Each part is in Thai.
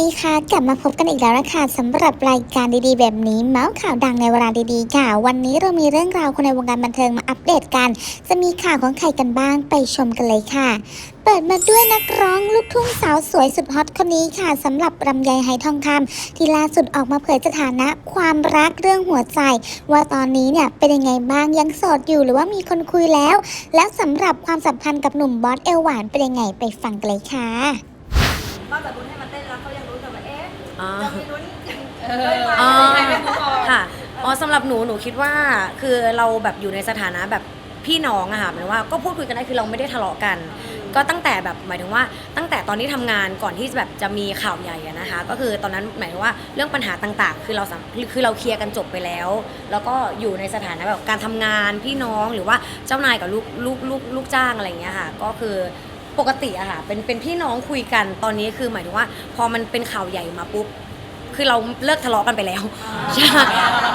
ดีค่ะ กลับมาพบกันอีกแล้วนะคะสำหรับรายการดีๆ แบบนี้เมาส์ข่าวดังในเวลาดีๆค่ะ วันนี้เรามีเรื่องราวคนในวงการบันเทิงมาอัปเดตกัน จะมีข่าวของใครกันบ้างไปชมกันเลยค่ะเปิดมาด้วยนักร้องลูกทุ่งสาวสวยสุดฮอตคนนี้ค่ะสำหรับลำไยไหทองคำที่ล่าสุดออกมาเผยสถานะความรักเรื่องหัวใจ ว่าตอนนี้เนี่ยเป็นยังไงบ้างยังโสดอยู่หรือว่ามีคนคุยแล้ว แล้วสำหรับความสัมพันธ์กับหนุ่มบอสเอลหวานเป็นยังไงไปฟังกันเลยค่ะนอกจากลุ้ให้มันเต้นแล้วเขายังรู้ นแต่ว่าเอ๊ะอ๋อจะมีลุ้นด้วยอ๋อไหมเป็นผู้กองค่ะอ๋อสำหรับหนูหนูคิดว่าคือเราแบบอยู่ในสถานะแบบพี่น้องอะค่ะหมายถึงว่าก็พูดคุยกันได้คือเราไม่ได้ทะเลาะกัน ก็ตั้งแต่แบบหมายถึงว่าตั้งแต่ตอนที่ทำงานก่อนที่แบบจะมีข่าวใหญ่อะนะคะ ก็คือตอนนั้นหมายถึงว่าเรื่องปัญหาต่างๆ คือเราสามคือเราเคลียร์กันจบไปแล้ว แล้วก็อยู่ในสถานะแบบการทำงานพี่น้องหรือว่าเจ้านายกับลูกลูกลูกลูกจ้างอะไรอย่างเงี้ยค่ะ ก็คือ ปกติอะค่ะเป็นเป็นพี่น้องคุยกันตอนนี้คือหมายถึงว่า พอมันเป็นข่าวใหญ่มาปุ๊บคือเราเลิกทะเลาะกันไปแล้วใช่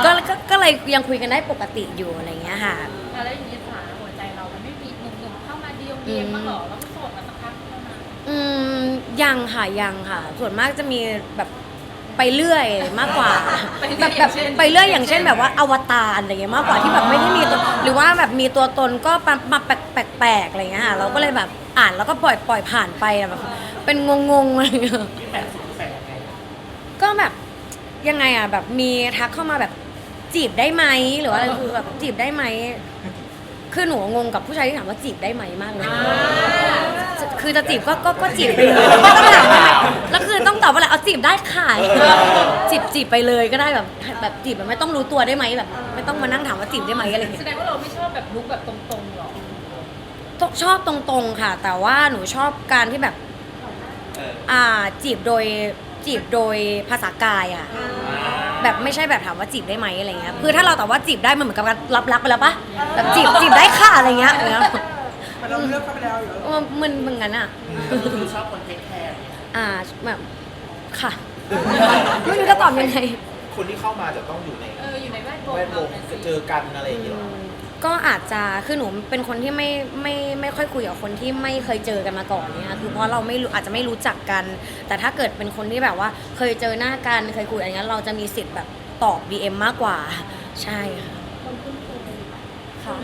ก็ก็ก็เลยยังคุยกันได้ปกติอยู่อะไรอย่างเงี้ยค่ะ แล้วอย่างนี้สถานะหัวใจเรา มันไม่มีหนุ่มๆเข้ามาเดียวเดียมบ้างเหรอแล้วก็โสดมาสักพักแล้วนะอืมยังค่ะยังค่ะ ส่วนมากจะมีแบบ ไปเรื่อยมากกว่าแบบแบบไปเรื่อยอย่างเช่นแบบว่าอวตารอะไรเงี้ยมากกว่าที่แบบไม่ได้มีตัวหรือว่าแบบมีตัวตนก็มามาแปลกแปลกๆอะไรเงี้ยค่ะเราก็เลยแบบอ่านแล้วก็ปล่อยปล่อยผ่านไปอะแบบเป็นงงๆอะไรเงี้ยก็แบบยังไงอะแบบมีทักเข้ามาแบบจีบได้ไหมหรือว่าอะไรคือแบบจีบได้ไหมคือหนูงงกับผู้ชายที่ถามว่าจีบได้ไหมมากเลย คือจะจีบก็ก็ก็จีบไปเลยไม่ต้องถามว่าแล้วคือต้องตอบว่าอะไรเอาจีบได้ค่ะจีบจีบไปเลยก็ได้แบบแบบจีบแบบไม่ต้องรู้ตัวได้ไหมแบบ ไม่ต้องมานั่งถามว่าจีบได้ไหมอะไรอย่างแสเงี้ยดงว่าเราไม่ชอบแบบลุกแบบตรงๆหรอชอบตรงๆค่ะ แต่ว่าหนูชอบการที่แบบอ่าจีบโดยจีบโดยภาษากายอะ แบบไม่ใช่แบบถามว่าจีบได้ไหมอะไรเงี้ย คือถ้าเราตอบว่าจีบได้มันเหมือนกับการรับรักไปแล้วปะแบบจีบจีบได้ค่ะอะไรเงี้ยอย่างเงี้ย มันเราเลือกเข้าไปแล้วเหรอเออมันเหมือนกันอะ คือชอบคนเทคแคร์อ่าแบบค่ะไม่รู้จะตอบยังไง คนที่เข้ามาจะต้องอยู่ในเอออยู่ในแวดวงแวดวเรางเนี่ยจะสิเจอกันอะไรอย่างเงี้ยหรอก็อาจจะคือหนูเป็นคนที่ไม่ไม่ไม่ค่อยคุยกับคนที่ไม่เคยเจอกันมาก่อนเนี่ยค่ะคือเพราะเราไม่รู้อาจจะไม่รู้จักกัน แต่ถ้าเกิดเป็นคนที่แบบว่า เคยเจอหน้ากันเคยคุยอะไรเงี้ยเราจะมีสิทธิ์แบบตอบ DM มากกว่า ใช่ค่ะค่ะ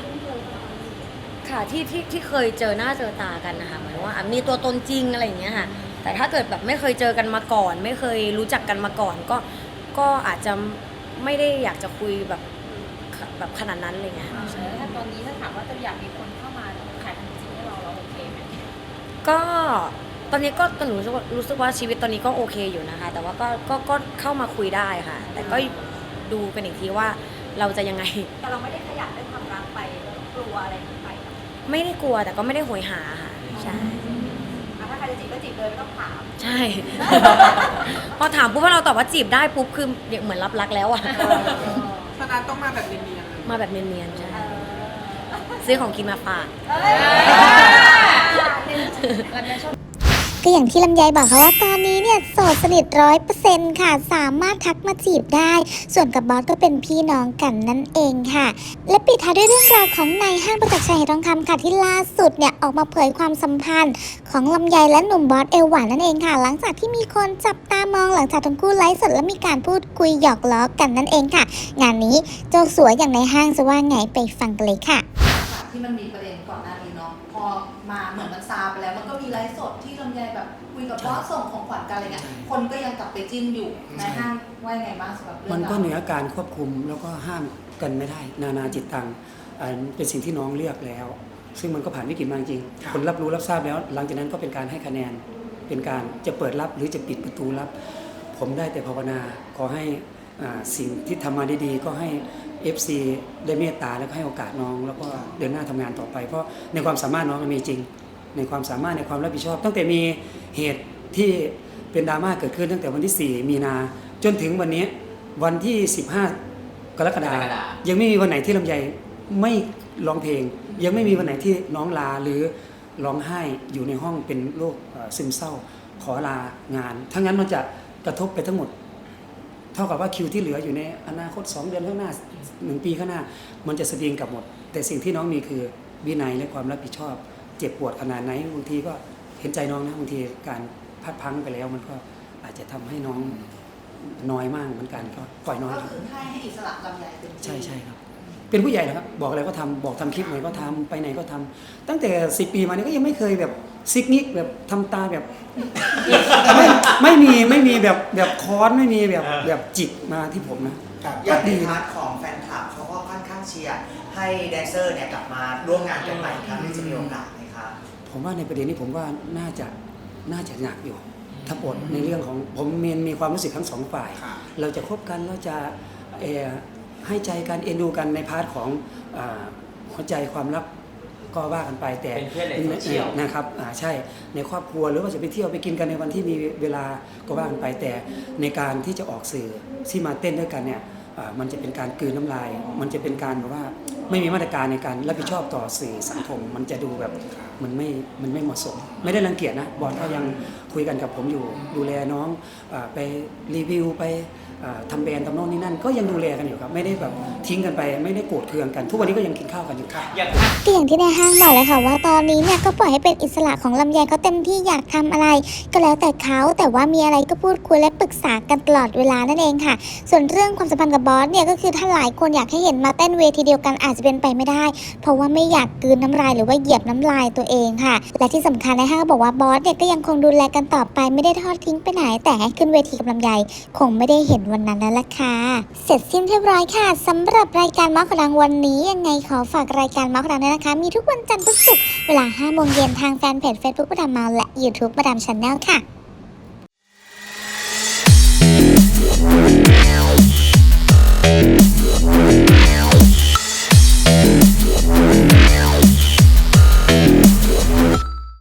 ค่ะที่ที่ที่เคยเจอหน้าเจอตากันนะคะหมายถึงว่าอะมีตัวตนจริงอะไรอย่างเงี้ยค่ะ แต่ถ้าเกิดแบบไม่เคยเจอกันมาก่อน ไม่เคยรู้จักกันมาก่อน ก็ก็อาจจะไม่ได้อยากจะคุยแบบแบบขนาดนั้นอะไรเงี้ยแล้วถ้าตอนนี้ถ้าถามว่าจะอยากมีคนเข้ามาขายทำจริงให้เราเราโอเคไหมก็ตอนนี้ก็หนูรู้สึกว่ารู้สึกว่าชีวิตตอนนี้ก็โอเคอยู่นะคะ แต่ว่าก็ก็ก็เข้ามาคุยได้ค่ะ แต่ก็ดูกันอีกทีว่าเราจะยังไง แต่เราไม่ได้ขยันได้ความรักไปกลัวอะไรไปอะ ไม่ได้กลัวแต่ก็ไม่ได้โหยหาค่ะใช่ถ้าใครจะจีบก็จีบเลยไม่ต้องถาม ใช่ พอถามปุ๊บว่าเราตอบว่าจีบได้ปุ๊บคือเหมือนรับรักแล้วอะฉะนั้นต้องมาแบบเนียนๆเลยมาแบบเนียนๆใช่ซื้อของกินมาฝากแล้วแม่ชอบ ก็อย่างที่ลำไยบอกค่ะว่าตอนนี้เนี่ยโสดสนิทร้อยเปอร์เซ็นต์ค่ะ สามารถทักมาจีบได้ ส่วนกับบอสก็เป็นพี่น้องกันนั่นเองค่ะ และปิดท้ายด้วยเรื่องราวของนายห้างประจักษ์ชัยไหทองคำค่ะที่ล่าสุดเนี่ยออกมาเผยความสัมพันธ์ ของลำไยและหนุ่มบอสเอลหวานนั่นเองค่ะ หลังจากที่มีคนจับตามองหลังจากทั้งคู่ไลฟ์สดและมีการพูดคุยหยอกล้อกันนั่นเองค่ะ งานนี้โจกสวยอย่างในห้างจะว่าไงไปฟังกันเลยค่ะ ที่มันมีประเด็นก่อนหน้านี้เนาะพอมาเหมือนมันซาไปแล้วมันก็มีไลฟ์สด คุยกับบอสส่งของขวัญกันอะไรเงี้ยคนก็ยังกลับไปจิ้นอยู่ในห้างว่ายังไงบ้างสำหรับเรื่มัอนงก็ราวเหนือการควบคุมแล้วก็ห้ามกันไม่ได้ นานาจิตตังอันเป็นสิ่งที่น้องเลือกแล้ว ซึ่งมันก็ผ่านวิกฤตมาจริงๆคนรับรู้รับทราบแล้ว หลังจากนั้นก็เป็นการให้คะแนนเป็นการจะเปิดรับหรือจะปิดประตูรับ ผมได้แต่ภาวนาขอให้อ่าสิ่งที่ทำมาได้ดีก็ให้ FC ได้เมตตาแล้วก็ให้โอกาสน้อง แล้วก็เดินหน้าทำงานต่อไป เพราะในความสามารถน้องมันมีจริง ในความสามารถในความรับผิดชอบ ตั้งแต่มีเหตุ ที่เป็นดราม่าเกิดขึ้นตั้งแต่วันที่ 4 มีนาจนถึงวันนี้วันที่ 15 กรกฎาคมยังไม่มีวันไหนที่ลำไยไม่ร้องเพลง ยังไม่มีวันไหนที่น้องลาหรือร้องไห้อยู่ในห้องเป็นโรคเอ่อซึมเศร้าขอลางาน ทั้งนั้นมันจะกระทบไปทั้งหมด เท่ากับว่าคิวที่เหลืออยู่ในอนาคต 2 เดือนข้างหน้า 1 ปีข้างหน้า มันจะสวิงกลับหมด แต่สิ่งที่น้องมีคือวินัยและความรับผิดชอบ เจ็บปวดขนาดไหนบางทีก็เห็นใจน้องนะบางทีการ พัดพลังไปแล้วมันก็อาจอาจจะทำให้น้องน้อยมากเหมือนกันก็ปล่อยน้อยก็ครับคือให้ให้อิสระลำไยเต็มที่ใช่ใช่ครับ เป็นผู้ใหญ่แล้วครับ บอกอะไรก็ทำบอกทำคลิปไหนก็ทำไปไหนก็ทำตั้งแต่สิปีมานี้ก็ยังไม่เคยแบบซิกนิกแบบทำตาแบบ ไม่ไม่มีไม่มีแบบแบบค้อนไม่มีแบบแบบจิกมาที่ผมนะครับอย่างในพาร์ทของแฟนคลับเขาก็ค่อนข้างเชียร์ให้แดนเซอร์เนี่ยกลับมาร่วมงานกันใหม่อีกครั้งที่จะมีโอกาสไหมครับผมว่าในประเด็นนี้ผมว่าน่าจะ น่าจะหนักอยู่ถ้าบทในเรื่องของผมมีมีความรู้สึกทั้งสองฝ่ายครับเราจะคบกันเราจะเอ่อให้ใจกันเอ็นดูกันในพาร์ทของอาหัวใจความรักก็ว่ากันไปแต่เป็นเพื่อนในโซเชียลนะครับอ่าใช่ในครอบครัวหรือว่าจะไปเที่ยวไปกินกันในวันที่มีเวลาก็ว่ากันไป แต่ในการที่จะออกสื่อที่มาเต้นด้วยกันเนี่ยอ่ามันจะเป็นการกลืนน้ำลาย มันจะเป็นการแบบว่า ไม่มีมาตรการในการรับผิดชอบต่อสื่อสังคม มันจะดูแบบมันไม่มันไม่เหมาะสม ไม่ได้รังเกียจนะบอลก็ยังคุยกันกับผมอยู่ ดูแลน้องอไปรีวิวไปอ่าทำแบรนด์ทำโน่นนี่นั่น ก็ยังดูแลกันอยู่ครับไม่ได้แบบทิ้งกันไปไม่ได้โกรธเคืองกัน ทุกวันนี้ก็ยังกินข้าวกันอยู่ครับอย่างก็อย่างที่ในห้างบอกเลยค่ะว่าตอนนี้เนี่ยก็ปล่อยให้เป็นอิสระของลำไยเขาเต็มที่อยากทำอะไร ก็แล้วแต่เขาแต่ว่ามีอะไรก็พูดคุยและปรึกษากันตลอดเวลานั่นเองค่ะ ส่วนเรื่องความสัมพันธ์กับบอสเนี่ยก็คือถ้าหลายคนอยากให้เห็นมาเต้นเวทีเดียวกันอาจจะเป็นไปไม่ได้ เพราะว่าไม่อยากกืนน้ำลายหรือว่าเหยียบน้ำลายตัวเองค่ะ และที่สำคัญในห้างก็บอกว่าบอสเนี่ยก็ยังคงดูแลกันต่อไปไม่ได้ทอดทิ้งไปไหน แต่ให้ขึ้นเวทีกับลำไยคงไม่ได้เห็นวันนั้นแล้วล่ะค่ะ เสร็จสิ้นเรียบร้อยค่ะสำหรับรายการมาขดังวันนี้ยังไงขอฝากรายการมาขดังด้วยนะคะ มีทุกวันจันทร์ทุกศุกร์เวลา5โมงเย็นทางแฟนเพจ Facebook มาดามเมาและ YouTube มาดามชาแนลค่ะ